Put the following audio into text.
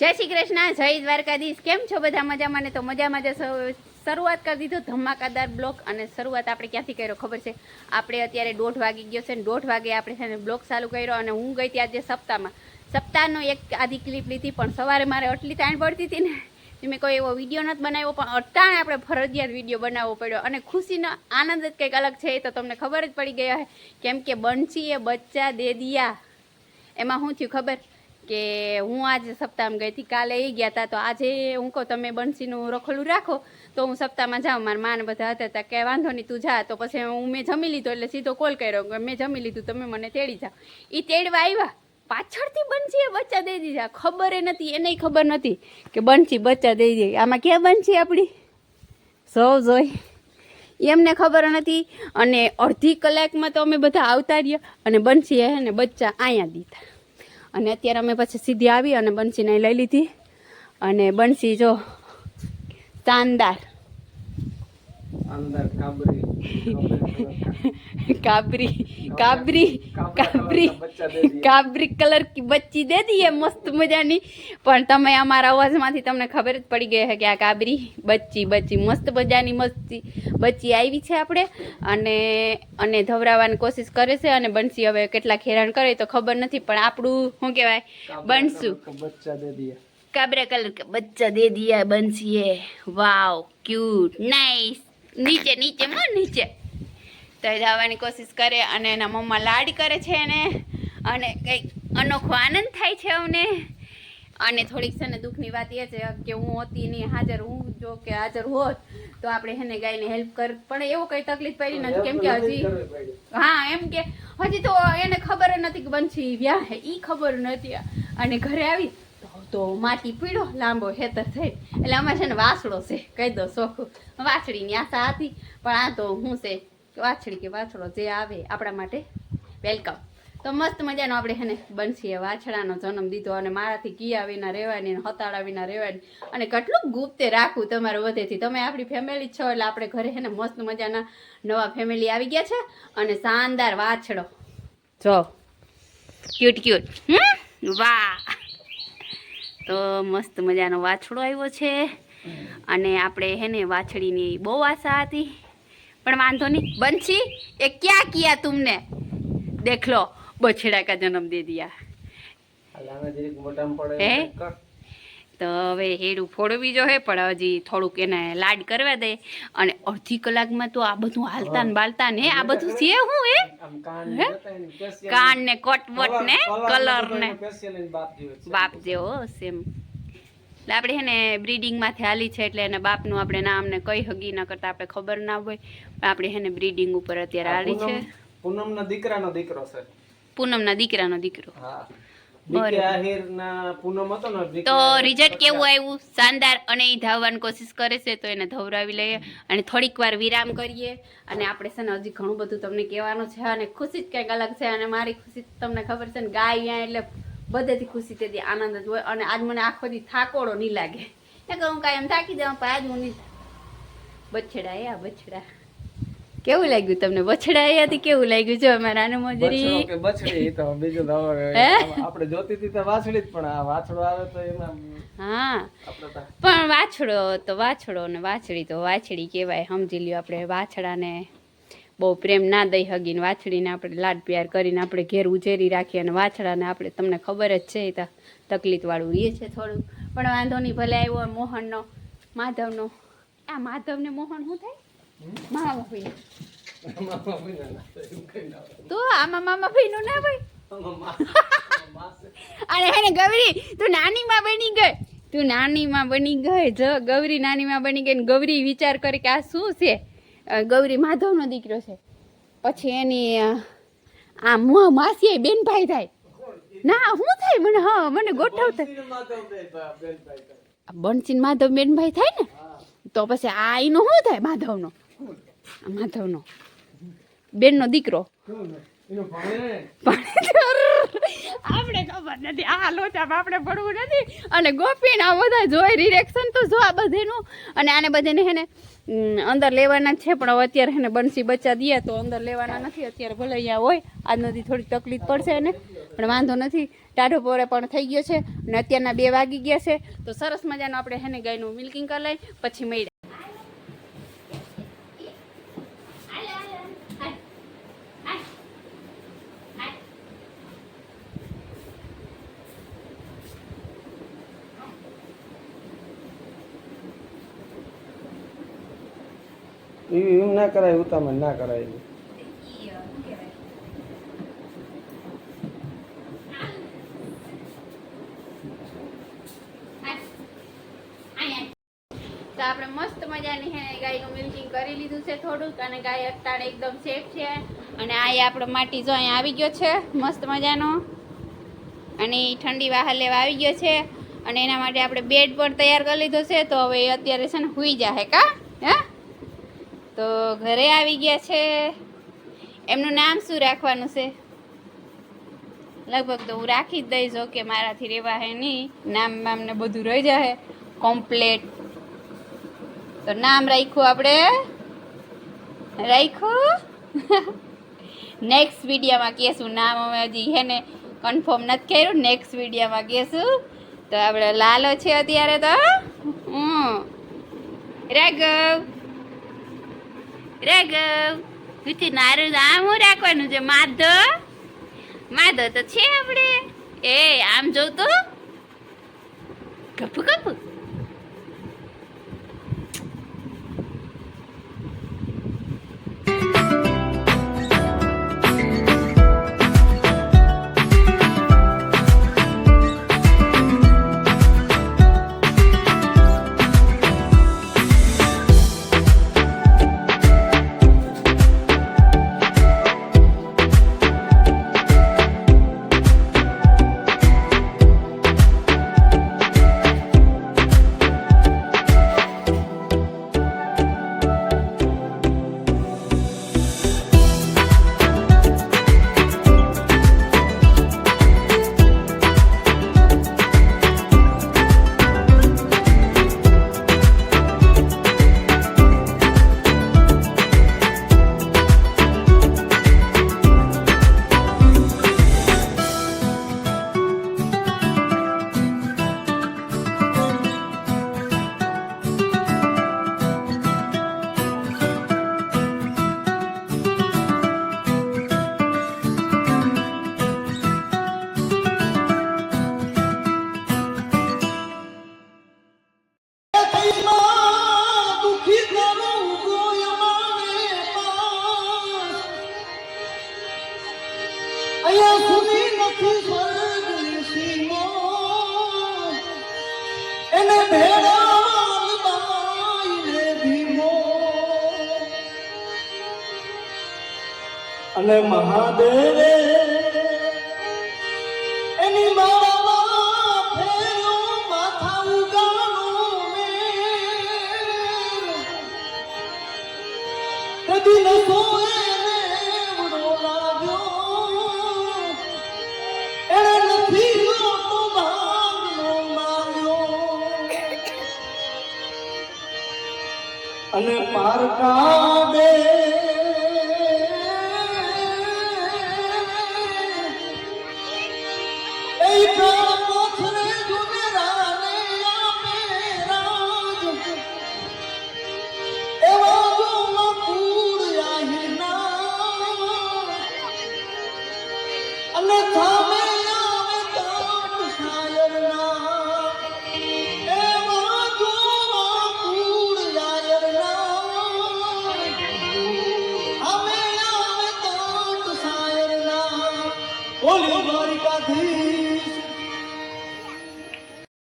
જય શ્રી કૃષ્ણ, જય દ્વારકાધીશ. કેમ છો બધા મજામાં? ને તો મજામાં જ શરૂઆત કરી દીધું ધમાકાદાર બ્લોક અને શરૂઆત આપણે ક્યાંથી કર્યો ખબર છે? આપણે અત્યારે દોઢ વાગી ગયો છે ને દોઢ વાગે આપણે છે ને બ્લોક ચાલુ કર્યો અને હું ગઈ ત્યાં જે સપ્તાહમાં. સપ્તાહનો એક આધી ક્લિપ લીધી, પણ સવારે મારે આટલી તાણ પડતી હતી ને મેં કોઈ એવો વીડિયો નથી બનાવ્યો, પણ અટાણે આપણે ફરજિયાત વીડિયો બનાવવો પડ્યો અને ખુશીનો આનંદ જ કંઈક અલગ છે એ તો તમને ખબર જ પડી હશે. કેમ કે એ બચ્ચા દે દિયા. એમાં શું થયું ખબર? કે હું આજે સપ્તાહમાં ગઈ હતી, કાલે એ ગયા હતા તો આજે હું કહું, તમે બંસીનું રખોલું રાખો. તો હું સપ્તાહમાં જાઉં, મારા માને બધા હતા હતા કે, વાંધો નહીં, તું જા. તો પછી હું, મેં જમી લીધો, એટલે સીધો કોલ કર્યો મેં જમી લીધું, તમે મને તેડી જાઓ. એ તેડવા આવ્યા. પાછળથી બંસીએ બચ્ચા દઈ દીધા. ખબર નથી, એને ખબર નથી કે બંસી બચ્ચા દઈ દે. આમાં ક્યાં બંસી આપણી સૌ જોઈ. એમને ખબર નથી. અને અડધી કલાકમાં તો અમે બધા આવતા રહ્યા અને બંસીએ ને બચ્ચા અહીંયા દીધા. અને અત્યારે અમે પછી સીધી આવી અને બંસીને લઈ લીધી. અને બંસી જો શાનદાર શાનદાર કાબરી. કાબરી કાબરી કાબરી. કાબરી કલર કી બચ્ચી દે દીએ મસ્ત મજાની. પણ તમે અમારા અવાજમાંથી તમને ખબર જ પડી ગઈ છે કે આ કાબરી બચ્ચી બચ્ચી મસ્ત મજાની મસ્તી. બચ્ચી આવી છે આપણે અને અને ધવરાવવાની કોશિશ કરે છે અને બંસી હવે કેટલાક હેરાન કરે તો ખબર નથી પણ આપણું શું કહેવાય? બનશું કાબરા કલર કે બચ્ચા દે દિયા બંસીએ. વાવ ક્યુટ નાઇસ નીચે નીચે માં નીચે. તો એ જવાની કોશિશ કરે અને એના મમ્મા લાડ કરે છે એને. અને કંઈક અનોખો આનંદ થાય છે અમને. અને થોડીક છે ને દુઃખની વાત એ છે કે હું હતી નહીં, હાજર હું જો કે હાજર હોત, તો આપણે હેને ગાયને હેલ્પ કર, પણ એવો કઈ તકલીફ પડી નથી. કેમ કે હજી હા, એમ કે હજી તો એને ખબર નથી કે બંછી વ્યા હે ઈ ખબર નથી. અને ઘરે આવી તો- માટી પીળો, લાંબો હેતર થઈ એટલે અમારે છે ને વાસડો છે, કહી દો શોખ વાછડીની આશા હતી, પણ આ તો હું છે, વાછડી કે વાછડો જે આવે આપણા માટે વેલકમ તો મસ્ત મજાનો આપણે હેને બનશીએ વાછડાનો જન્મ દીધો અને મારાથી કિયા વિના રહેવાની હતાળા વિના રહેવાની. અને કેટલું ગુપ્તે રાખવું તમારે વધેથી. તમે આપણી ફેમિલી છો એટલે આપણે ઘરે હેને મસ્ત મજાના નવા ફેમિલી આવી ગયા છે અને શાનદાર વાછડો. જો ક્યુટ ક્યુટ હમ, વાહ. તો મસ્ત મજાનો વાછડો આવ્યો છે. અને આપણે હે ને વાછડીની બહુ આશા હતી. પણ વાંધો નહીં. બંસી એ ક્યાં કિયા તુમને? દેખલો બછડા કા જન્મ દે દિયા. હે? તો હવે હેડું ફોડવી જો હે પણ હજી થોડુંક એને લાડ કરવા દે. અને અડધી કલાકમાં તો આ બધું હાલતા ને બાલતા ને આ બધું છે હું. એ કાન હે? ને કટવટ ને કલર ને બાપ જેવો. સેમ એટલે આપણે છે ને બ્રીડિંગમાંથી હાલી છે એટલે એને બાપનું આપણે નામ ને કઈ હગી ના કરતા આપણે ખબર ના હોય. પણ આપણે છે ને બ્રીડિંગ ઉપર અત્યારે હાલી છે. પૂનમના દીકરાનો દીકરો છે. પૂનમના દીકરાનો દીકરો. હા. તો રિઝલ્ટ કેવું. આવ્યું? શાનદાર અને એ ધાવવાની કોશિશ કરે છે તો એને ધવરાવી લઈએ અને થોડીક વાર વિરામ કરીએ. અને આપણે છે ને હજી ઘણું બધું તમને કહેવાનું છે અને ખુશી જ કંઈક અલગ છે અને મારી ખુશી તમને ખબર છે ને ગાય અહીંયા એટલે બધેથી ખુશી તેથી આનંદ જ હોય અને આજ મને આખો દી થાકોડો નહીં લાગે. કે હું કાંઈ એમ થાકી જાઉં પણ આજ હું નહીં બછડા એ આ બછડા. કેવું લાગ્યું તમને? બછડા થી કેવું લાગ્યું? જો અમારા આનું મજરી. કે બછડી તો બીજું તો આપણે જોતી હતી તો વાછડી જ પણ આ વાછડો આવે તો એમાં હા પણ વાછડો તો વાછડો ને વાછડી તો વાછડી કહેવાય સમજી લ્યો આપણે. વાછડાને બહુ પ્રેમ ના દઈ હગીને વાછડીને આપણે લાડ પ્યાર કરીને આપણે ઘેર ઉછેરી રાખીએ અને વાછડાને આપણે તમને ખબર જ છે એ તો તકલીફવાળું રહે છે થોડું. પણ વાંધો નહીં ભલે આવ્યો મોહનનો માધવનો. આ માધવને મોહન શું થાય? મામા ભાઈ તો આમાં મામા ભાઈનું ના ભાઈ? અરે હેને ગૌરી તું નાની માં બની ગઈ. તું નાની માં બની ગઈ. જો ગૌરી નાની માં બની ગઈ ગૌરી વિચાર કરે કે આ શું છે? ગૌરી માધવનો દીકરો છે. પછી એની આ મો- માસી બેન ભાઈ થાય. ના હું થાય? મને હા મને ગોઠવતા. બનસીન માધવ બેન ભાઈ થાય ને? તો પછી આ એનો શું થાય માધવનો? માધવનો બેનનો દીકરો. એનું આપણે ખબર નથી. આ લોચામાં આપણે પડવું નથી. અને ગોપીને આ બધા જોઈ રિએક્શન તો જો આ બધેનું. અને આને બધાને હેને અંદર લેવાના છે, પણ અત્યારે હેને બનસી બંસી બચ્ચા દે તો અંદર લેવાના નથી. અત્યારે ભલે અહીંયા હોય, આજ નથી થોડી તકલીફ પડશે ને પણ વાંધો નથી. ટાઢો પોરે પણ થઈ ગયો છે. અને અત્યારના બે વાગી ગયા છે. તો સરસ મજાનું આપણે હેને ગાયનું મિલ્કિંગ કરી લઈ પછી મળ્યા. એવી એમ ના કરાય ઉતામળ ના કરાય તો આપણે મસ્ત મજાની હે ગાયનું મિલ્કિંગ કરી લીધું છે થોડુંક અને ગાય અત્યારે એકદમ સેફ છે. અને આ આપણો માટી જો અહીંયા આવી ગયો છે, મસ્ત મજાનો. અને એ ઠંડી વાહર લેવા આવી ગયો છે. અને એના માટે આપણે બેડ પણ તૈયાર કરી લીધો છે, તો હવે અત્યારે છે ને હુઈ જાહે કા? હે? તો ઘરે આવી ગયા છે. એમનું નામ શું રાખવાનું છે? લગભગ તો હું રાખી જ દઈશ, ઓકે, મારાથી રહેવા હે નહીં. નામ મામને બધું રહી જાય કોમ્પ્લેટ તો નામ રાખ્યું આપણે. રાખ્યું? નેક્સ્ટ વિડીયોમાં કહેશું. નામ અમે હજી હે ને કન્ફર્મ નથી કર્યું. નેક્સ્ટ વિડીયોમાં કહેશું. તો આપણે લાલો છે અત્યારે તો. હમ. રાઘવ. રાઘવ વિથી નારું આમ હું રાખવાનું છે? માધવ માધવ તો છે આપણે. એ, આમ જોઉં તો? કપુ કપુ અને મહાદેવે એની. કદી નસો એવડો લાગ્યો. નથી લોટો ભાગનો માંગ્યો. અને પારકા બે